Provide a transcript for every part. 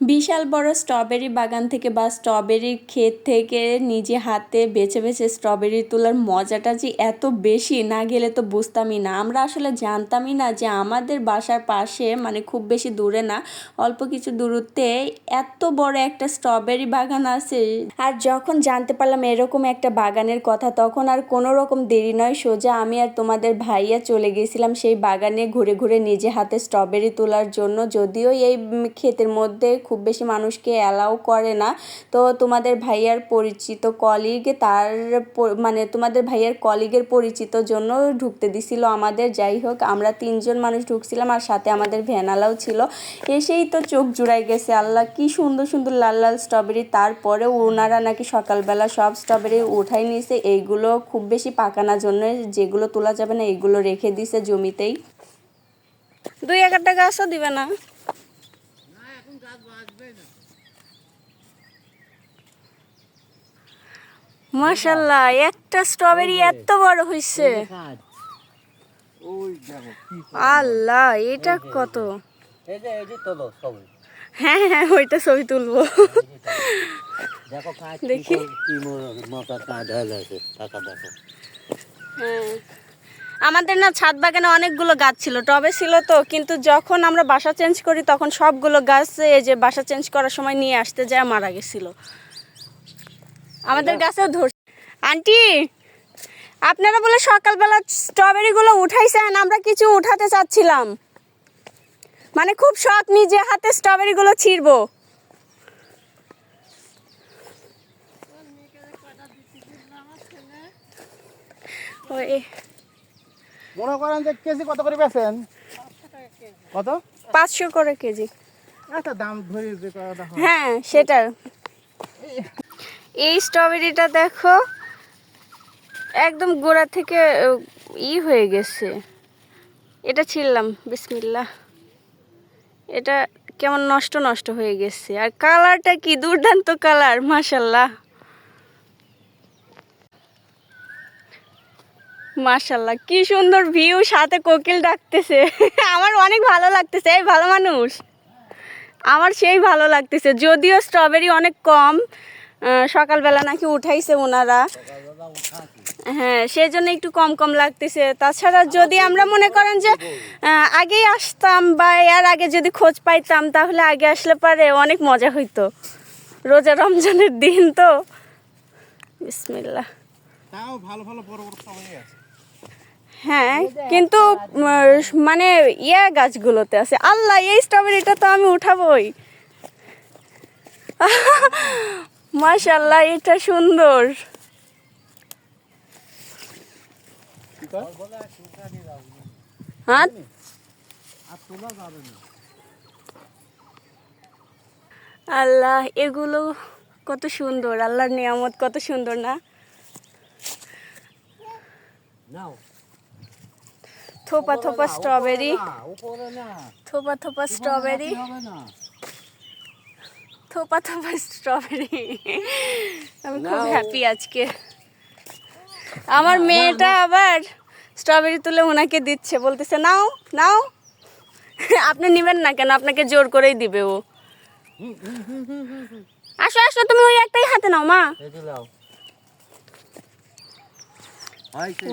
বিশাল বড় স্ট্রবেরি বাগান থেকে বা স্ট্রবেরির ক্ষেত থেকে নিজে হাতে বেছে বেছে স্ট্রবেরি তোলার মজাটা যে এত বেশি, না গেলে তো বুঝতামই না। আমরা আসলে জানতামই না যে আমাদের বাসার পাশে মানে খুব বেশি দূরে না, অল্প কিছু দূরত্বে এত বড় একটা স্ট্রবেরি বাগান আছে। আর যখন জানতে পারলাম এরকম একটা বাগানের কথা, তখন আর কোনো রকম দেরি নয়, সোজা আমি আর তোমাদের ভাইয়া চলে গেছিলাম সেই বাগানে ঘুরে ঘুরে নিজে হাতে স্ট্রবেরি তোলার জন্য। যদিও এই ক্ষেতের মধ্যে খুব বেশি মানুষকে অ্যালাউ করে না। তো তোমাদের ভাইয়ার পরিচিত কলিগ তার মানে তোমাদের ভাইয়ার কলিগের পরিচিত জন্য ঢুকতে দিছিল আমাদের। যাই হোক, আমরা তিনজন মানুষ ঢুকছিলাম আর সাথে আমাদের ভ্যানালাও ছিল। এসেই তো চোখ জুড়াই গেছে, আল্লাহ কি সুন্দর সুন্দর লাল লাল স্ট্রবেরি তারপরে ওনারা নাকি সকালবেলা সব স্ট্রবেরি উঠাই নিয়েছে এইগুলো খুব বেশি পাকানোর জন্য যেগুলো তোলা যাবে না এইগুলো রেখে দিছে জমিতেই। দুই একটা গাছও দিবে না। মাশাল্লাহ একটা স্ট্রবেরি এত বড় হয়েছে ওই দেখো কি আল্লাহ এটা কত? হ্যাঁ হ্যাঁ ওইটা ছবি তুলবো। দেখো দেখি। কি মোটা কাজ হয়ে আছে টাকা দেখো। হ্যাঁ। আমাদের না ছাদ বাগানে অনেকগুলো গাছ ছিল টবে ছিল তো কিন্তু যখন আমরা বাসা চেঞ্জ করি তখন সবগুলো গাছ এই যে বাসা চেঞ্জ করার সময় নিয়ে আসতে যায় মারা গেছিল। আমাদের গাছেও ধর আন্টি আপনারা বলে সকালবেলা স্ট্রবেরিগুলো উঠাইছেন আমরা কিছু উঠাতে চাচ্ছিলাম। মানে খুব শখ নিজে হাতে স্ট্রবেরিগুলো ছিঁড়বো। ওই মনে করেন যে কেজি কত করে বেছেন কত? পাঁচশো করে কেজি। একটা দাম ধরে যে হ্যাঁ সেটা। এই স্ট্রবেরিটা দেখো একদম গোড়া থেকে ই হয়ে গেছে। এটা ছিললাম বিসমিল্লা এটা কেমন নষ্ট নষ্ট হয়ে গেছে। আর কালারটা কি দুর্দান্ত কালার মাশাল্লাহ। মাশাল্লাহ কি সুন্দর ভিউ সাথে কোকিল ডাকতেছে। আমার অনেক ভালো লাগতেছে, এই ভালো মানুষ। আমার সেই ভালো লাগতেছে, যদিও স্ট্রবেরি অনেক কম সকালবেলা নাকি উঠাইছে ওনারা হ্যাঁ সেই জন্য একটু কম কম লাগতেছে। তাছাড়া যদি আমরা মনে করেন যে আগেই আসতাম বা এর আগে যদি খোঁজ পাইতাম, তাহলে আগে আসলে পারে অনেক মজা হইতো। রোজা রমজানের দিন তো। বিসমিল্লাহ। তাও ভালো ভালো বড় বড় আছে। হ্যাঁ কিন্তু মানে ইয়া গাছগুলোতে আছে। আল্লাহ, এই স্ট্রবেরিটা তো আমি উঠাবই। মাশাল্লাহ এটা সুন্দর। না আল্লাহ, এগুলো কত সুন্দর। আল্লাহর নিয়ামত কত সুন্দর না? থোপা থোপা স্ট্রবেরি। থোপা থোপা স্ট্রবেরি। থোপা থোপা স্ট্রবেরি। আমি খুব হ্যাপি আজকে। আমার মেয়েটা আবার স্ট্রবেরি তুলে ওনাকে দিচ্ছে। বলতেছে নাও নাও। আপনি নেবেন না কেন? আপনাকে জোর করেই দিবে ও। আসো আসো তুমি ওই একটাই হাতে নাও মা।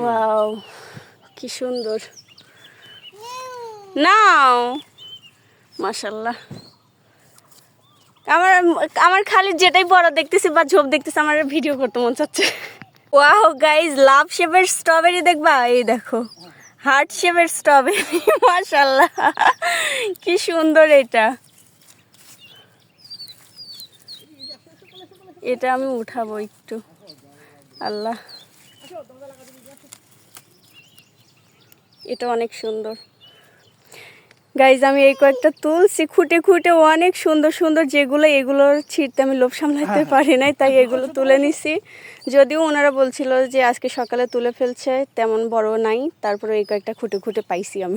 ওয়াও কি সুন্দর। নাও। মাশাল্লাহ আমার আমার খালি যেটাই বড় দেখতেছি বা ঝোপ দেখতেছি, আমার ভিডিও করতে মন চাচ্ছে। ওয়াহ গাইজ লাভ শেপের স্ট্রবেরি দেখবা? এই দেখো। হার্ট শেপের স্ট্রবেরি মাশাল্লাহ কি সুন্দর এটা। এটা আমি উঠাবো একটু। আল্লাহ। এটা অনেক সুন্দর। গাইজ আমি এই কয়েকটা তুলছি খুঁটে খুঁটে অনেক সুন্দর সুন্দর যেগুলো এগুলোর ছিটতে আমি লোভ সামলাতে পারি নাই তাই এগুলো তুলে নিছি। যদিও ওনারা বলছিল যে আজকে সকালে তুলে ফেলছে তেমন বড় নাই তারপরে এই কয়েকটা খুঁটে খুঁটে পাইছি আমি।